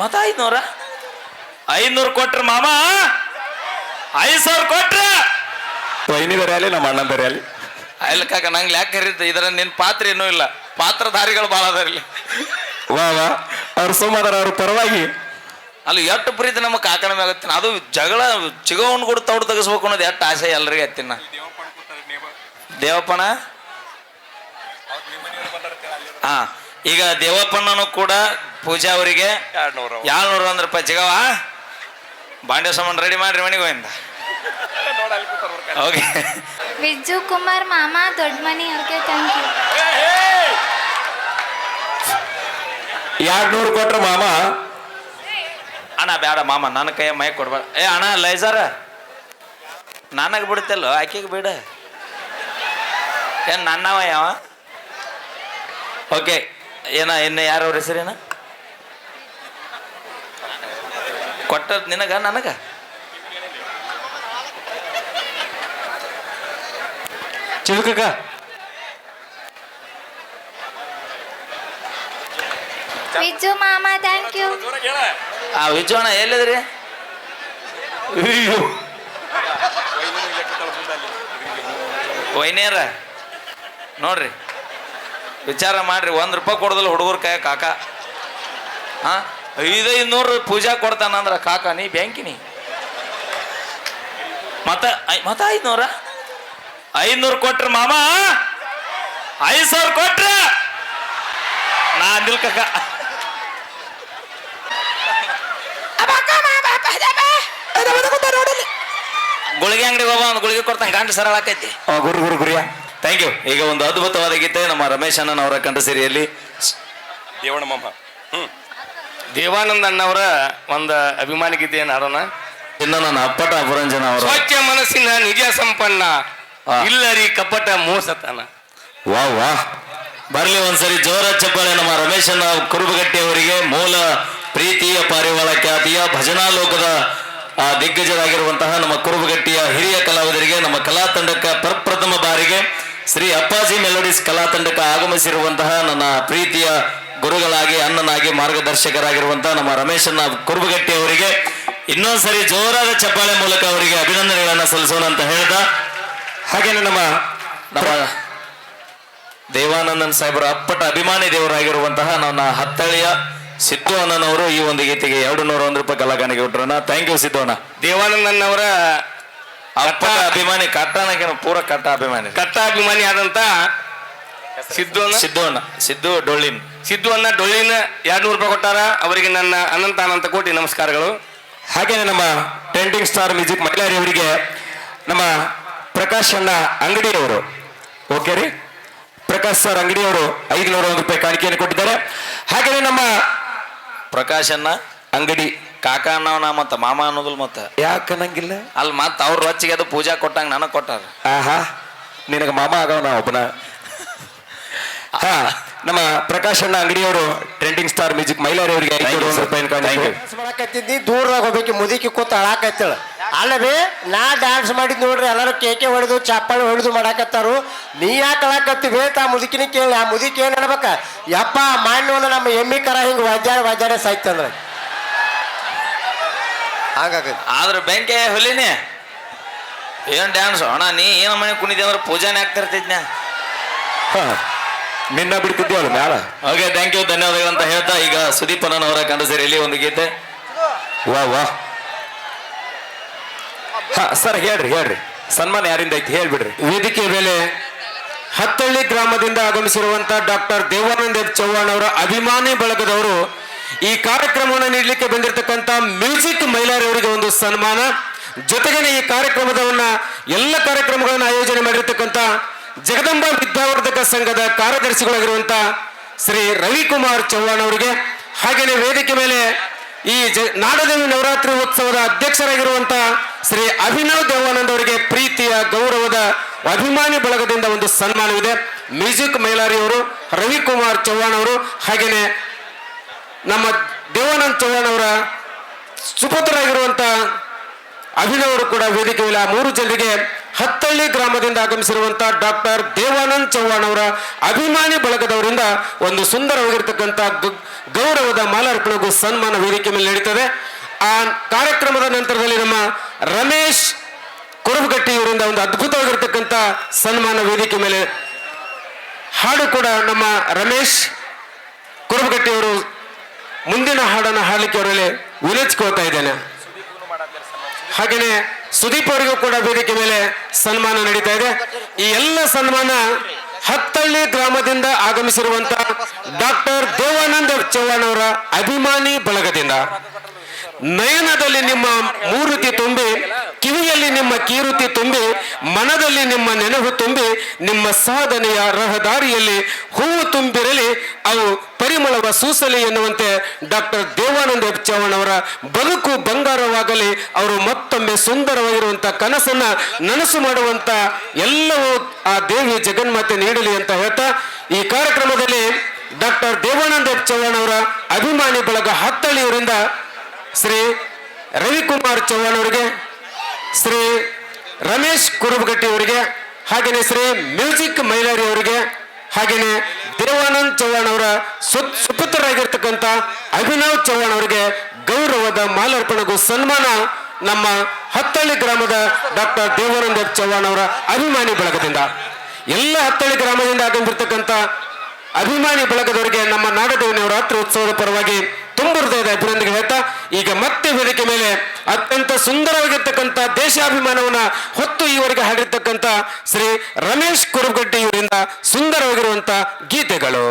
ಮತ್ತ ಐದ್ನೂರ ಐದ್ನೂರು ಕೊಟ್ರ ಮಾಮ. ಐದು ಸಾವಿರ ಕೊಟ್ರ. ವೈನಿ ಬೇರೆ ಅಲ್ಲಿ ನಮ್ಮ ಅಣ್ಣ ಬೇರೆ ಅಲ್ಲಿ ಕಾಕ ನಂಗೆ ಯಾಕೆ ಕರೀತ? ಇದ್ರ ನಿನ್ ಪಾತ್ರ ಏನೂ ಇಲ್ಲ. ಪಾತ್ರಧಾರಿಗಳು ಭಾಳ ಅದಾರ ಇಲ್ಲಿ. ವಾ ವಾ. ಅವ್ರು ಸುಮ್ಮದಾರ ಅವ್ರ ಪರವಾಗಿ. ಅಲ್ಲಿ ಎಷ್ಟು ಪ್ರೀತಿ ನಮ್ಮ ಕಾಕನ ಮ್ಯಾಗ ಅದು ಜಗಳ ಚಿಗವನ್ ಕೂಡ ತೌಡು ತೆಗಿಸ್ಬೇಕು ಅನ್ನೋದು ಎಷ್ಟು ಆಸೆ ಎಲ್ಲರಿಗೆ ಹತ್ತಿನ. ದೇವಪ್ಪನ ಹಾ. ಈಗ ದೇವಪ್ಪನನು ಕೂಡ ಪೂಜಾ ಅವರಿಗೆ ಏಳ್ನೂರು ಒಂದ್ ರೂಪಾಯಿ ಜಿಗವ ಬಾಂಡೆ ಸಾಮಾನು ರೆಡಿ ಮಾಡ್ರಿ ಮನೆಗೆ ಹೋಯಿಂದ. ಓಕೆ ವಿಜ್ಜು ಕುಮಾರ್ ಮಾಮ ದೊಡ್ಡ ಮನಿ ಅವ್ರಿಗೆ ಥ್ಯಾಂಕ್ ಯು ಎರಡ್ ನೂರು ಕೊಟ್ರ ಮಾಮ. ಅಣ್ಣ ಬೇಡ ಮಾಮ ನನ್ನ ಕೈಯ ಮೈ ಕೊಡ್ಬೇಡ. ಏ ಅಣ್ಣ ಲೈಸರ ನನಗೆ ಬಿಡ್ತಲ್ಲ ಆಕೆಗೆ ಬಿಡ. ಏನ್ ನನ್ನವ ಯಾವ ಓಕೆ ಏನ ಇನ್ನು ಯಾರವ್ರ ಹೆಸರೇನ? ಕೊಟ್ಟದ್ ನಿನಗ ನನಗ? ಚಿಲ್ಕಕ್ಕ. ವಿಜು ಮಾಮ ಥ್ಯಾಂಕ್ ಯು ಆ ವಿಜು ಅಣ್ಣ ಎಲ್ಲಿದ್ರಿ? ವೈನೇರ ನೋಡ್ರಿ. ವಿಚಾರ ಮಾಡ್ರಿ ಒಂದು ರೂಪಾಯಿ ಕೊಡೋದಿಲ್ಲ ಹುಡುಗರ ಕೈ ಕಾಕ. ಹಾಂ? ಐದೈದು ನೂರು ಪೂಜಾ ಕೊಡ್ತಾನಂದ್ರ ಕಾಕ ನೀ ಬ್ಯಾಂಕಿನಿ ಮತ್ತ ಮತ್ತ ಐದ್ನೂರ? ಐನೂರು ಕೊಟ್ರ ಮಾಮ? ಐದ್ ಸಾವಿರ ಕೊಟ್ರ? ನಾ ಅಂದಿಲ್ ಕಾಕ. ಗುಳಿಗೆ ಅಂಗಡಿಗೆ ಹೋಗ ಒಂದು ಗುಳಿಗೆ ಕೊಡ್ತಾನೆ ಗಂಟು ಸರಳ ಆಕೈತಿ. ಗುರು ಗುರು ಗುರಿಯ. ಥ್ಯಾಂಕ್ ಯು ಈಗ ಒಂದು ಅದ್ಭುತವಾದ ಗೀತೆ ನಮ್ಮ ರಮೇಶ್ ಅಣ್ಣನವರ ಕಂಠ ಸಿರಿಯಲ್ಲಿ. ದೇವಣ್ಣ ಮಾಮ ಹ್ಮ್. ದೇವಾನಂದ ಅಣ್ಣವರ ಒಂದು ಅಭಿಮಾನಿ ಗೀತೆಯನ್ನು ಹಾಡೋಣ? ಇನ್ನು ನನ್ನ ಅಪ್ಪಟ ಅಪರಂಜನ ಅವರು. ಸ್ವಚ್ಛ ಮನಸ್ಸಿನ ನಿಜ ಸಂಪನ್ನ. ಇಲ್ಲರಿ ಕಪಟ ಮೋಸತನ. ವಾ ವಾ. ಬರ್ಲಿ ಒಂದ್ಸರಿ ಜೋರ ಚಪ್ಪಾಳೆ ನಮ್ಮ ರಮೇಶ್ ಅಣ್ಣ ಕುರುಬಗಟ್ಟಿ ಅವರಿಗೆ. ಮೂಲ ಪ್ರೀತಿಯ ಪಾರಿವಾಳ ಖ್ಯಾತಿಯ ಭಜನಾ ಲೋಕದ ಆ, ದಿಗ್ಗಜರಾಗಿರುವಂತಹ ನಮ್ಮ ಕುರುಬಗಟ್ಟಿಯ ಹಿರಿಯ ಕಲಾವಿದರಿಗೆ ನಮ್ಮ ಕಲಾ ತಂಡಕ್ಕೆ ಪ್ರಪ್ರಥಮ ಬಾರಿಗೆ. ಶ್ರೀ ಅಪ್ಪಾಜಿ ಮೆಲೋಡಿಸ್ ಕಲಾ ತಂಡಕ್ಕೆ ಆಗಮಿಸಿರುವಂತಹ ನನ್ನ ಪ್ರೀತಿಯ ಗುರುಗಳಾಗಿ, ಅಣ್ಣನಾಗಿ, ಮಾರ್ಗದರ್ಶಕರಾಗಿರುವಂತಹ ನಮ್ಮ ರಮೇಶನ್ನ ಕುರುಬಗಟ್ಟಿ ಅವರಿಗೆ, ಇನ್ನೊಂದ್ಸರಿ ಜೋರಾದ ಚಪ್ಪಾಳೆ ಮೂಲಕ ಅವರಿಗೆ ಅಭಿನಂದನೆಗಳನ್ನ ಸಲ್ಲಿಸೋಣ ಅಂತ ಹೇಳ್ದ. ಹಾಗೇನೆ ನಮ್ಮ ನಮ್ಮ ದೇವಾನಂದನ್ ಸಾಹೇಬರ ಅಪ್ಪಟ ಅಭಿಮಾನಿ ದೇವರಾಗಿರುವಂತಹ ನನ್ನ ಹತ್ತಳಿಯ ಸಿದ್ದು ಅಣ್ಣನವರು ಈ ಒಂದು ಗೀತೆಗೆ ಎರಡು ನೂರ ಒಂದು ರೂಪಾಯಿ ಕಲಾಕಾಣಿಕೆ ಕೊಟ್ಟರಣ್ಣ. ಥ್ಯಾಂಕ್ ಯು ಸಿದ್ದು ಅಣ್ಣ. ದೇವಾನಂದನ್ ಅಣ್ಣವರ ಅಪ್ಪಟ ಅಭಿಮಾನಿ ಕಟ್ಟಣಕ್ಕೆ ಪೂರ ಕಟ್ಟ ಅಭಿಮಾನಿ. ಕಟ್ಟ ಅಭಿಮಾನಿ ಆದಂತ ಸಿದ್ದು ಅಣ್ಣ? ಸಿದ್ದು ಅಣ್ಣ ಸಿದ್ದು ಡೊಳ್ಳಿನ್. ಸಿದ್ದು ಅಣ್ಣ ಡೊಳ್ಳಿನ ಎರಡ್ ನೂರು ರೂಪಾಯಿ ಕೊಟ್ಟಾರ. ಅವರಿಗೆ ನನ್ನ ಅನಂತ ಅನಂತ ಕೋಟಿ ನಮಸ್ಕಾರಗಳು. ಹಾಗೇನೆ ನಮ್ಮ ಟ್ರೆಂಡಿಂಗ್ ಸ್ಟಾರ್ ಮ್ಯೂಸಿಕ್ ಮಹಿಳೆಯರಿ ಅವರಿಗೆ ನಮ್ಮ ಪ್ರಕಾಶ್ ಅಣ್ಣ ಅಂಗಡಿಯವರು. ಓಕೆ ರೀ? ಪ್ರಕಾಶ್ ಸರ್ ಅಂಗಡಿಯವರು ಐದುನೂರ ಒಂದು ರೂಪಾಯಿ ಕಾಣಿಕೆಯನ್ನು ಕೊಟ್ಟಿದ್ದಾರೆ. ಹಾಗೇನೆ ನಮ್ಮ ಪ್ರಕಾಶ್ ಅಣ್ಣ? ಅಂಗಡಿ ಕಾಕ ನಾ ಮತ್ತ ಮಾಮ ಅನ್ನೋದಿಲ್ಲ ಮತ್ತ. ಯಾಕನ್ನಂಗಿಲ್ಲ ಅಲ್ಲಿ ಮತ್ತ ಅವ್ರ ರೊಚ್ಚಿಗೆ ಅದು ಪೂಜಾ ಕೊಟ್ಟಂಗ ನನಗ್ ಕೊಟ್ಟಾರ. ಆಹಾ ನಿನಗೆ ಮಾಮ ನಾ ಒಬ್ಬನ ಹಾ ನಮ್ಮ ಪ್ರಕಾಶ್ ಅಣ್ಣ ಅಂಗಡಿಯವರು ಟ್ರೆಂಡಿಂಗ್ ಸ್ಟಾರ್ ಮ್ಯೂಸಿಕ್ ಮಹಿಳೆಯವರಿಗೆ ಅವರಿಗೆ. ರೂಪಾಯಿ ಮಾಡಕತ್ತಿದ್ದಿ ದೂರದಾಗ ಹೋಗ್ಬೇಕು ಮುದುಕಿ ಕೂತ ಅಳಾಕತ್ತಳ. ಅಲ್ಲವೇ ನಾ ಡ್ಯಾನ್ಸ್ ಮಾಡಿದ್ ನೋಡ್ರಿ ಎಲ್ಲರೂ ಕೇಕೆ ಹೊಡೆದು ಚಾಪಾಳಿ ಹೊಡೆದು ಮಾಡಾಕತ್ತಾರು. ನೀ ಯಾಕೆ ಅಳಾಕತ್ತಿ ತಾ ಮುದುಕಿನ ಕೇಳಿ ಆ ಮುದುಕಿ ಏನ್ ಹೇಳ್ಬೇಕ? ಯಪ್ಪ ಮಾನ್ಯವನ್ನ ನಮ್ಮ ಎಮ್ಮಿ ಕರ ಹಿಂಗ್ ವಜ್ಜಾಡ ವಜ್ಜಾಡ ಸಾಯ್ತಂದ್ರ. ಹಂಗಾಗತ್ತೆ ಆದ್ರ ಬೆಂಕಿ ಹೊಲಿನಿ. ಏನ್ ಡ್ಯಾನ್ಸ್ ಅಣ್ಣ ನೀ ಏನ ಮನೆ ಕುಣಿದೆ ಅಂದ್ರೆ ಪೂಜಾನೇ ಆಗ್ತಿರ್ತಿದ್ನ? ನಿನ್ನ ನಿನ್ನ ಬಿಡ್ತಿದ್ದೀವಲ್ಲ ಮ್ಯಾಲ. ಓಕೆ ಥ್ಯಾಂಕ್ ಯು ಧನ್ಯವಾದಗಳು ಅಂತ ಹೇಳ್ತಾ ಈಗ ಸುದೀಪ್ ಅವರ ಕಂಡ ಸೇರಿಯಲ್ಲಿ ಒಂದು ಗೀತೆ. ವಾ ವಾ. ಹಾ ಸರ್ ಹೇಳ್ರಿ ಹೇಳ್ರಿ. ಸನ್ಮಾನ ಯಾರಿಂದ ಐತಿ ಹೇಳ್ಬಿಡ್ರಿ. ವೇದಿಕೆ ಮೇಲೆ ಹತ್ತಳ್ಳಿ ಗ್ರಾಮದಿಂದ ಆಗಮಿಸಿರುವಂತ ಡಾಕ್ಟರ್ ದೇವಾನಂದ ಚೌಹಾಣ್ ಅವರ ಅಭಿಮಾನಿ ಬಳಗದವರು ಈ ಕಾರ್ಯಕ್ರಮವನ್ನು ನೀಡಲಿಕ್ಕೆ ಬಂದಿರತಕ್ಕಂತ ಮ್ಯೂಸಿಕ್ ಮಹಿಳೆಯರವರಿಗೆ ಒಂದು ಸನ್ಮಾನ. ಜೊತೆಗೇನೆ ಈ ಕಾರ್ಯಕ್ರಮದವನ್ನ, ಎಲ್ಲ ಕಾರ್ಯಕ್ರಮಗಳನ್ನು ಆಯೋಜನೆ ಮಾಡಿರ್ತಕ್ಕಂಥ ಜಗದಂಬಾ ವಿದ್ಯಾವರ್ಧಕ ಸಂಘದ ಕಾರ್ಯದರ್ಶಿಗಳಾಗಿರುವಂತ ಶ್ರೀ ರವಿಕುಮಾರ್ ಚೌಹಾಣ್ ಅವರಿಗೆ ಹಾಗೆಯೇ ವೇದಿಕೆ ಮೇಲೆ ಈ ಜ, ನಾಡದೇವಿ ನವರಾತ್ರಿ ಉತ್ಸವದ ಅಧ್ಯಕ್ಷರಾಗಿರುವಂತ ಶ್ರೀ ಅಭಿನವ್ ದೇವಾನಂದ್ ಅವರಿಗೆ ಪ್ರೀತಿಯ, ಗೌರವದ, ಅಭಿಮಾನಿ ಬಳಗದಿಂದ ಒಂದು ಸನ್ಮಾನವಿದೆ. ಮ್ಯೂಸಿಕ್ ಮೈಲಾರಿ ಅವರು ರವಿಕುಮಾರ್ ಚೌಹಾಣ್ ಅವರು, ಹಾಗೇನೆ ನಮ್ಮ ದೇವಾನಂದ ಚೌಹಾಣ್ ಅವರ ಸುಪುತ್ರರಾಗಿರುವಂತ ಅಭಿನವ್ ಅವರು ಕೂಡ ವೇದಿಕೆ ಮೇಲೆ ಆ ಮೂರು ಜನರಿಗೆ ಹತ್ತಳ್ಳಿ ಗ್ರಾಮದಿಂದ ಆಗಮಿಸಿರುವಂತಹ ಡಾಕ್ಟರ್ ದೇವಾನಂದ್ ಚೌಹಾಣ್ ಅವರ ಅಭಿಮಾನಿ ಬಳಗದವರಿಂದ ಒಂದು ಸುಂದರವಾಗಿರ್ತಕ್ಕಂಥ ಗೌರವದ ಮಾಲಾರ್ಪಣೆಗೂ ಸನ್ಮಾನ ವೇದಿಕೆ ಮೇಲೆ ನಡೀತದೆ. ಆ ಕಾರ್ಯಕ್ರಮದ ನಂತರದಲ್ಲಿ ನಮ್ಮ ರಮೇಶ್ ಕುರುಬಗಟ್ಟಿ ಇವರಿಂದ ಒಂದು ಅದ್ಭುತವಾಗಿರ್ತಕ್ಕಂಥ ಸನ್ಮಾನ ವೇದಿಕೆ ಮೇಲೆ ಹಾಡು ಕೂಡ ನಮ್ಮ ರಮೇಶ್ ಕುರುಬಗಟ್ಟಿ ಅವರು ಮುಂದಿನ ಹಾಡನ್ನು ಹಾಡಲಿಕ್ಕೆ ಅವರಲ್ಲಿ ವಿನಚ್ಕೋತಾ ಇದ್ದೇನೆ. ಹಾಗೆಯೇ ಸುದೀಪ್ ಅವರಿಗೂ ಕೂಡ ವೇದಿಕೆ ಮೇಲೆ ಸನ್ಮಾನ ನಡೀತಾ ಇದೆ. ಈ ಎಲ್ಲ ಸನ್ಮಾನ ಹತ್ತಳ್ಳಿ ಗ್ರಾಮದಿಂದ ಆಗಮಿಸಿರುವಂತ ಡಾಕ್ಟರ್ ದೇವಾನಂದ ಚೌಹಾಣ್ ಅವರ ಅಭಿಮಾನಿ ಬಳಗದಿಂದ. ನಯನದಲ್ಲಿ ನಿಮ್ಮ ಮೂರುತಿ ತುಂಬಿ ಕಿವಿಯಲ್ಲಿ ನಿಮ್ಮ ಕೀರುತಿ ತುಂಬಿ, ಮನದಲ್ಲಿ ನಿಮ್ಮ ನೆನಪು ತುಂಬಿ, ನಿಮ್ಮ ಸಾಧನೆಯ ರಹದಾರಿಯಲ್ಲಿ ಹೂವು ತುಂಬಿರಲಿ, ಅವು ಪರಿಮಳವ ಸೂಸಲಿ ಎನ್ನುವಂತೆ ಡಾಕ್ಟರ್ ದೇವಾನಂದ ಚೌಹಾಣ್ ಅವರ ಬದುಕು ಬಂಗಾರವಾಗಲಿ, ಅವರು ಮತ್ತೊಮ್ಮೆ ಸುಂದರವಾಗಿರುವಂತಹ ಕನಸನ್ನ ನನಸು ಮಾಡುವಂತ ಎಲ್ಲವೂ ಆ ದೇವಿ ಜಗನ್ಮಾತೆ ನೀಡಲಿ ಅಂತ ಹೇಳ್ತಾ, ಈ ಕಾರ್ಯಕ್ರಮದಲ್ಲಿ ಡಾಕ್ಟರ್ ದೇವಾನಂದ ಚೌಹಾಣ್ ಅವರ ಅಭಿಮಾನಿ ಬಳಗ ಹತ್ತಳ್ಳಿಯವರಿಂದ ಶ್ರೀ ರವಿಕುಮಾರ್ ಚೌಹಾಣ್ ಅವರಿಗೆ ಶ್ರೀ ರಮೇಶ್ ಕುರುಬಗಟ್ಟಿ ಅವರಿಗೆ ಹಾಗೆಯೇ ಶ್ರೀ ಮ್ಯೂಸಿಕ್ ಮೈಲಾರಿ ಅವರಿಗೆ ಹಾಗೆಯೇ ದೇವಾನಂದ್ ಚೌಹಾಣ್ ಅವರ ಸುಪುತ್ರರಾಗಿರ್ತಕ್ಕಂಥ ಅಭಿನವ್ ಚೌಹಾಣ್ ಅವರಿಗೆ ಗೌರವದ ಮಾಲಾರ್ಪಣೆಗೂ ಸನ್ಮಾನ ನಮ್ಮ ಹತ್ತಳ್ಳಿ ಗ್ರಾಮದ ಡಾಕ್ಟರ್ ದೇವಾನಂದ ಚೌಹಾಣ್ ಅವರ ಅಭಿಮಾನಿ ಬಳಗದಿಂದ. ಎಲ್ಲ ಹತ್ತಳ್ಳಿ ಗ್ರಾಮದಿಂದ ಆಗಮಿರ್ತಕ್ಕಂಥ ಅಭಿಮಾನಿ ಬಳಗದವರಿಗೆ ನಮ್ಮ ನಾಡದೇವಿ ಹತ್ರ ಉತ್ಸವದ ಪರವಾಗಿ ತುಂಬ ಇದೆ ಅಭಿನಂದನೆ ಹೇಳ್ತಾ, ಈಗ ಮತ್ತೆ ವೇದಿಕೆ ಮೇಲೆ ಅತ್ಯಂತ ಸುಂದರವಾಗಿರ್ತಕ್ಕಂಥ ದೇಶಾಭಿಮಾನವನ್ನ ಹೊತ್ತು ಈವರೆಗೆ ಹಾಡಿರ್ತಕ್ಕಂಥ ಶ್ರೀ ರಮೇಶ್ ಕುರುಗಡ್ಡಿ ಇವರಿಂದ ಸುಂದರವಾಗಿರುವಂತ ಗೀತೆಗಳು.